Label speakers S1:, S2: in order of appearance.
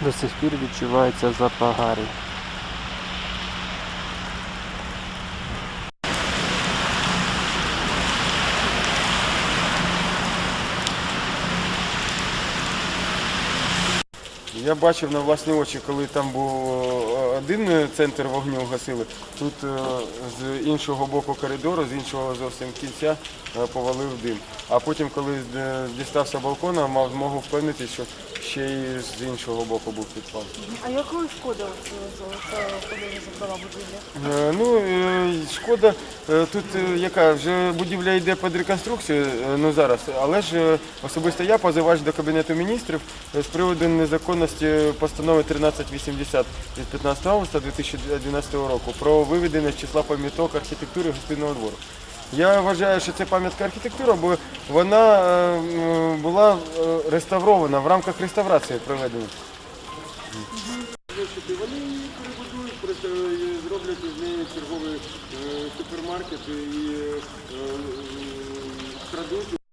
S1: До сих пір відчувається запах гарі.
S2: Я бачив на власні очі, коли там був один центр вогню гасили. Тут е, з іншого боку коридору, з іншого зовсім кінця е, повалив дим. А потім, коли е, дістався балкона, мав змогу впевнитися, що ще й з іншого боку був підпал.
S3: А якою шкода коли житлова будівля?
S2: Е, Ну, е, шкода, е, тут е, яка вже будівля йде під реконструкцію, е, ну зараз, але ж е, особисто я позивач до Кабінету міністрів е, з приводу незаконності постанови 1380 від 15 августа 2011 року про виведення з числа пам'яток архітектури гостинного двору. Я вважаю, що це пам'ятка архітектури, бо вона е, була е, реставрована в рамках реставрації проведена. Вони перебудують, зроблять з неї черговий е, супермаркет і